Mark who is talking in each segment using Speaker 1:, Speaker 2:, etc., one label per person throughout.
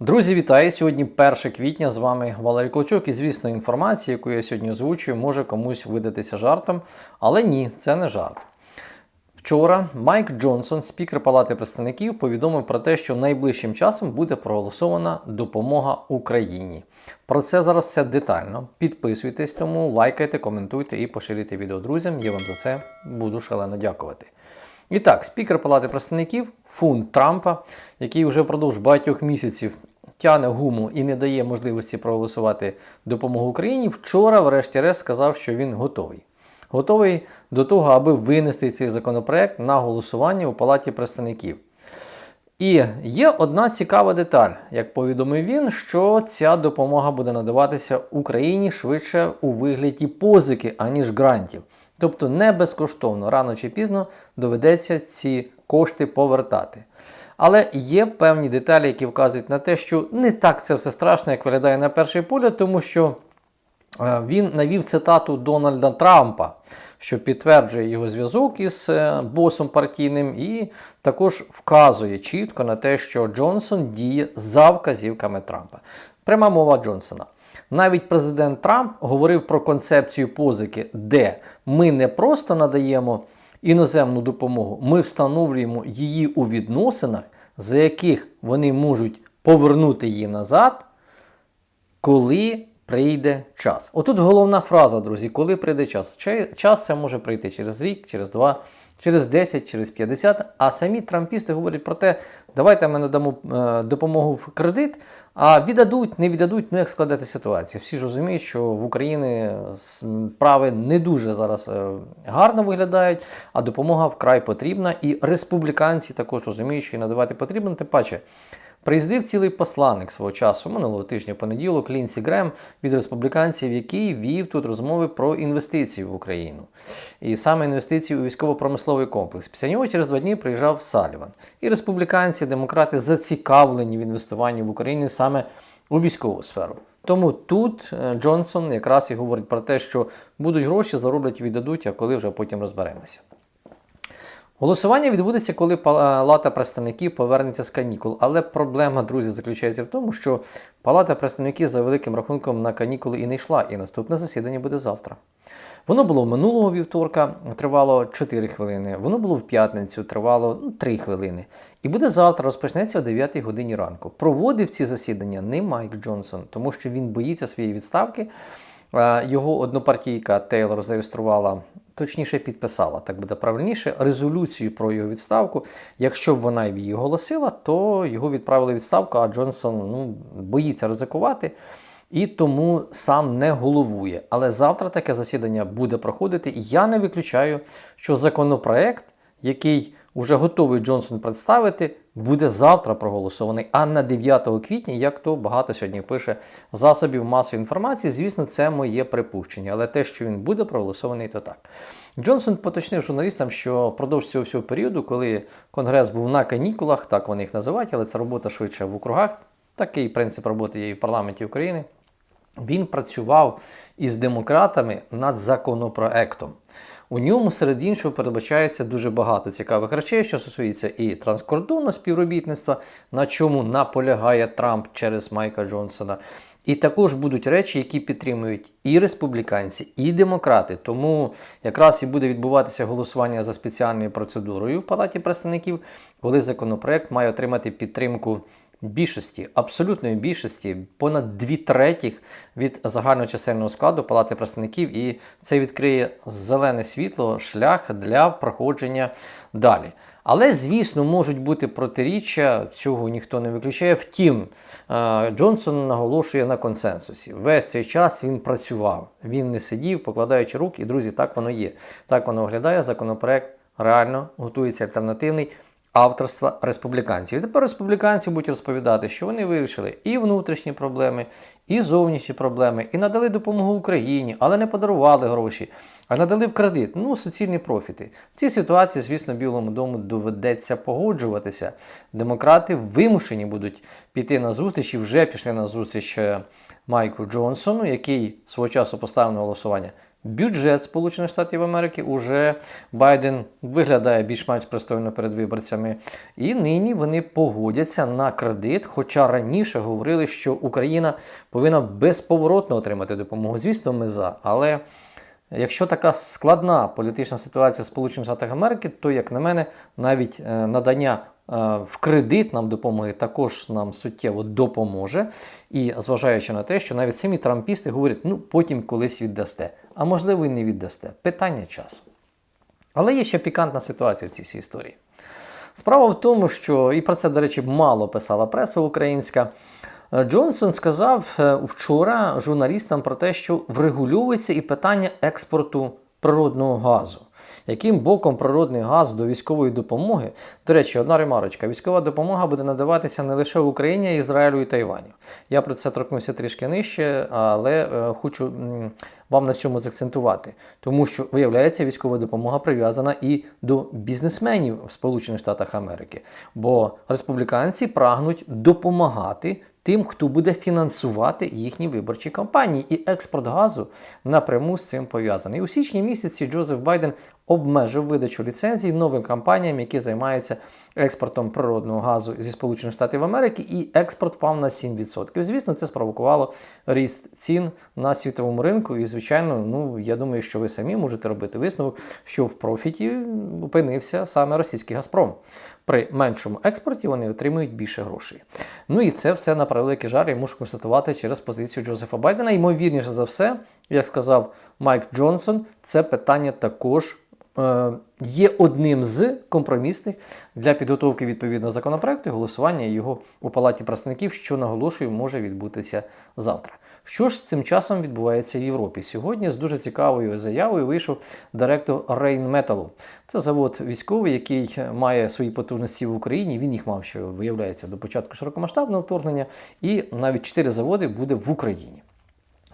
Speaker 1: Друзі, вітаю! Сьогодні 1 квітня. З вами Валерій Клочок. І звісно, інформація, яку я сьогодні озвучую, може комусь видатися жартом. Але ні, це не жарт. Вчора Майк Джонсон, спікер Палати представників, повідомив про те, що найближчим часом буде проголосована допомога Україні. Про це зараз все детально. Підписуйтесь, тому лайкайте, коментуйте і поширюйте відео друзям. Я вам за це буду шалено дякувати. І так, спікер Палати представників фунт Трампа, який вже впродовж багатьох місяців тяне гуму і не дає можливості проголосувати допомогу Україні, вчора, врешті-решт, сказав, що він готовий. Готовий до того, аби винести цей законопроект на голосування у Палаті представників. І є одна цікава деталь, як повідомив він, що ця допомога буде надаватися Україні швидше у вигляді позики, аніж грантів. Тобто не безкоштовно, рано чи пізно доведеться ці кошти повертати. Але є певні деталі, які вказують на те, що не так це все страшно, як виглядає на перший погляд, тому що е, він навів цитату Дональда Трампа, що підтверджує його зв'язок із е, босом партійним, і також вказує чітко на те, що Джонсон діє за вказівками Трампа. Пряма мова Джонсона. Навіть президент Трамп говорив про концепцію позики, де ми не просто надаємо іноземну допомогу, ми встановлюємо її у відносинах, за яких вони можуть повернути її назад, коли прийде час. Отут головна фраза, друзі, коли прийде час. Час це може прийти через рік, через два, через 10, через 50. А самі трампісти говорять про те, давайте ми надамо е, допомогу в кредит, а віддадуть, не віддадуть, ну як складати ситуацію. Всі ж розуміють, що в Україні справи не дуже зараз е, гарно виглядають, а допомога вкрай потрібна. І республіканці також розуміють, що і надавати потрібно, тим паче. Приїздив цілий посланник свого часу минулого тижня понеділок Лінсі Грем від республіканців, який вів тут розмови про інвестиції в Україну. І саме інвестиції у військово-промисловий комплекс. Після нього через два дні приїжджав Саліван. І республіканці, демократи зацікавлені в інвестуванні в Україну саме у військову сферу. Тому тут е, Джонсон якраз і говорить про те, що будуть гроші, зароблять і віддадуть, а коли вже потім розберемося. Голосування відбудеться, коли Палата представників повернеться з канікул. Але проблема, друзі, заключається в тому, що Палата представників за великим рахунком на канікули і не йшла, і наступне засідання буде завтра. Воно було минулого вівторка, тривало 4 хвилини. Воно було в п'ятницю, тривало ну, 3 хвилини. І буде завтра, розпочнеться о 9 годині ранку. Проводив ці засідання не Майк Джонсон, тому що він боїться своєї відставки. Його однопартійка Тейлор зареєструвала точніше підписала, так буде правильніше, резолюцію про його відставку. Якщо б вона її оголосила, то його відправили відставку, а Джонсон ну, боїться ризикувати. І тому сам не головує. Але завтра таке засідання буде проходити. І я не виключаю, що законопроект, який вже готовий Джонсон представити, буде завтра проголосований, а на 9 квітня, як то багато сьогодні пише засобів масової інформації, звісно, це моє припущення. Але те, що він буде проголосований, то так. Джонсон поточнив журналістам, що впродовж цього всього періоду, коли Конгрес був на канікулах, так вони їх називають, але це робота швидше в округах. Такий принцип роботи є і в парламенті України. Він працював із демократами над законопроектом. У ньому, серед іншого, передбачається дуже багато цікавих речей, що стосується і транскордонного співробітництва, на чому наполягає Трамп через Майка Джонсона. І також будуть речі, які підтримують і республіканці, і демократи. Тому якраз і буде відбуватися голосування за спеціальною процедурою в Палаті представників, коли законопроект має отримати підтримку більшості, абсолютної більшості, понад дві третіх від загального чисельного складу Палати представників, і це відкриє зелене світло, шлях для проходження далі. Але, звісно, можуть бути протиріччя, цього ніхто не виключає. Втім, е, Джонсон наголошує на консенсусі. Весь цей час він працював, він не сидів, покладаючи руки, і друзі, так воно є. Так воно виглядає. Законопроект реально готується альтернативний авторства республіканців. І тепер республіканці будуть розповідати, що вони вирішили і внутрішні проблеми, і зовнішні проблеми, і надали допомогу Україні, але не подарували гроші, а надали в кредит. Ну, суцільні профіти. В цій ситуації, звісно, Білому дому доведеться погоджуватися. Демократи вимушені будуть піти на зустріч і вже пішли на зустріч е, Майку Джонсону, який свого часу поставив на голосування бюджет Сполучених Штатів Америки. Уже Байден виглядає більш-менш пристойно перед виборцями. І нині вони погодяться на кредит. Хоча раніше говорили, що Україна повинна безповоротно отримати допомогу. Звісно, ми за. Але якщо така складна політична ситуація в Сполучених Штатах Америки, то, як на мене, навіть е, надання е, в кредит нам допомоги також нам суттєво допоможе. І зважаючи на те, що навіть самі трампісти говорять, ну потім колись віддасте. А можливо і не віддасте. Питання часу. Але є ще пікантна ситуація в цій всій історії. Справа в тому, що і про це, до речі, мало писала преса українська. Е, Джонсон сказав е, вчора журналістам про те, що врегульовується і питання експорту природного газу. Яким боком природний газ до військової допомоги? До речі, одна ремарочка: військова допомога буде надаватися не лише в Україні, Ізраїлю і Тайваню. Я про це торкнувся трішки нижче, але е, хочу вам на цьому заакцентувати, тому що виявляється, військова допомога прив'язана і до бізнесменів в Сполучених Штатах Америки, бо республіканці прагнуть допомагати тим, хто буде фінансувати їхні виборчі кампанії. І експорт газу напряму з цим пов'язаний. У січні місяці Джозеф Байден обмежив видачу ліцензій новим компаніям, які займаються експортом природного газу зі Сполучених Штатів Америки, і експорт впав на 7%. Звісно, це спровокувало ріст цін на світовому ринку. І, звичайно, ну я думаю, що ви самі можете робити висновок, що в профіті опинився саме російський Газпром. При меншому експорті вони отримують більше грошей. Ну і це все на превеликий жаль, я мушу констатувати через позицію Джозефа Байдена. Ймовірніше за все, як сказав Майк Джонсон, це питання також є одним з компромісних для підготовки відповідного законопроекту і голосування його у Палаті представників, що наголошую, може відбутися завтра. Що ж цим часом відбувається в Європі? Сьогодні з дуже цікавою заявою вийшов директор Rheinmetall. Це завод військовий, який має свої потужності в Україні. Він їх мав, що виявляється, до початку широкомасштабного вторгнення, і навіть чотири заводи буде в Україні.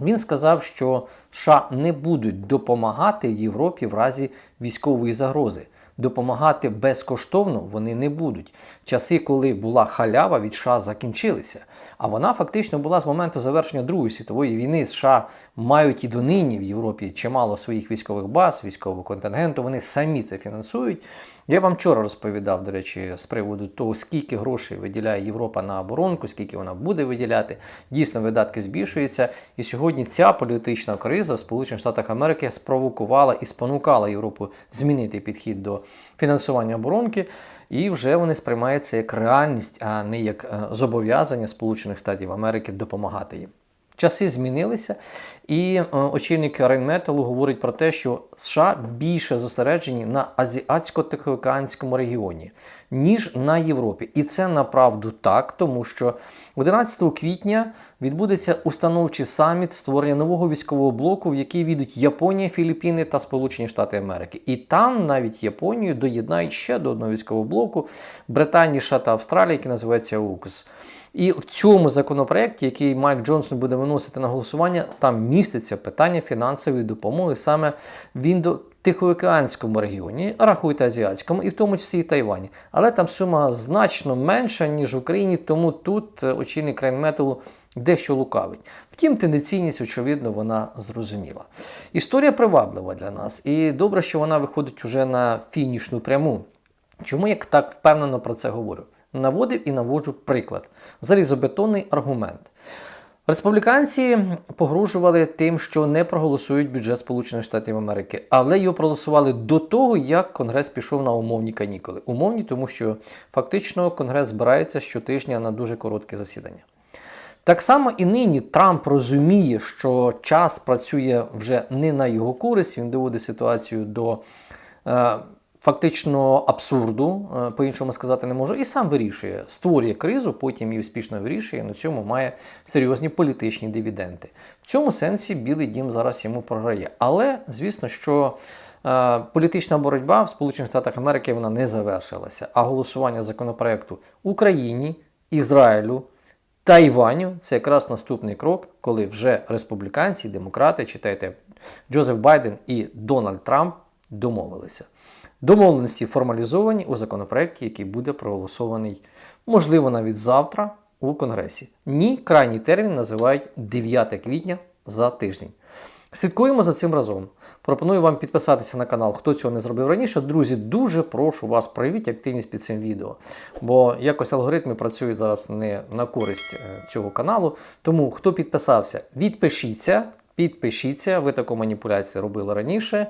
Speaker 1: Він сказав, що США не будуть допомагати Європі в разі військової загрози. Допомагати безкоштовно вони не будуть. Часи, коли була халява від США, закінчилися. А вона фактично була з моменту завершення Другої світової війни. США мають і донині в Європі чимало своїх військових баз, військового контингенту. Вони самі це фінансують. Я вам вчора розповідав, до речі, з приводу того, скільки грошей виділяє Європа на оборонку, скільки вона буде виділяти. Дійсно, видатки збільшуються. І сьогодні ця політична криза в Сполучених Штатах Америки спровокувала і спонукала Європу змінити підхід до фінансування оборонки. І вже вони сприймаються як реальність, а не як е, зобов'язання Сполучених Штатів Америки допомагати їм. Часи змінилися, і е, очільник Рейнметалу говорить про те, що США більше зосереджені на азіатсько-тихоокеанському регіоні, ніж на Європі. І це направду так, тому що 11 квітня відбудеться установчий саміт створення нового військового блоку, в який війдуть Японія, Філіппіни та Сполучені Штати Америки. І там навіть Японію доєднають ще до одного військового блоку Британія, США та Австралія, який називається УКС. І в цьому законопроекті, який Майк Джонсон буде виносити на голосування, там міститься питання фінансової допомоги саме в індо-тихоокеанському регіоні, рахуйте азіатському, і в тому числі і Тайвані. Але там сума значно менша, ніж в Україні, тому тут е, очільник Рейнметалу дещо лукавить. Втім, тенденційність, очевидно, вона зрозуміла. Історія приваблива для нас, і добре, що вона виходить уже на фінішну пряму. Чому я так впевнено про це говорю? Наводив і наводжу приклад. Залізобетонний аргумент. Республіканці погрожували тим, що не проголосують бюджет Сполучених Штатів Америки, але його проголосували до того, як Конгрес пішов на умовні канікули. Умовні, тому що фактично Конгрес збирається щотижня на дуже коротке засідання. Так само і нині Трамп розуміє, що час працює вже не на його користь, він доводить ситуацію до. Фактично абсурду, е, по-іншому сказати не можу, і сам вирішує, створює кризу, потім її успішно вирішує, і на цьому має серйозні політичні дивіденди. В цьому сенсі Білий Дім зараз йому програє. Але, звісно, що е, політична боротьба в Сполучених Штатах Америки вона не завершилася, а голосування законопроекту Україні, Ізраїлю. Тайваню це якраз наступний крок, коли вже республіканці, демократи, читайте Джозеф Байден і Дональд Трамп домовилися. Домовленості формалізовані у законопроекті, який буде проголосований, можливо, навіть завтра у Конгресі. Ні, крайній термін називають 9 квітня за тиждень. Слідкуємо за цим разом. Пропоную вам підписатися на канал, хто цього не зробив раніше. Друзі, дуже прошу вас проявіть активність під цим відео. Бо якось алгоритми працюють зараз не на користь е, цього каналу. Тому хто підписався, відпишіться, підпишіться. Ви таку маніпуляцію робили раніше.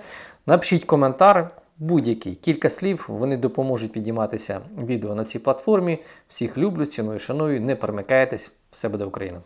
Speaker 1: Напишіть коментар. Будь-який кілька слів вони допоможуть підійматися відео на цій платформі. Всіх люблю, ціную, шаную. Не перемикайтесь, все буде Україна.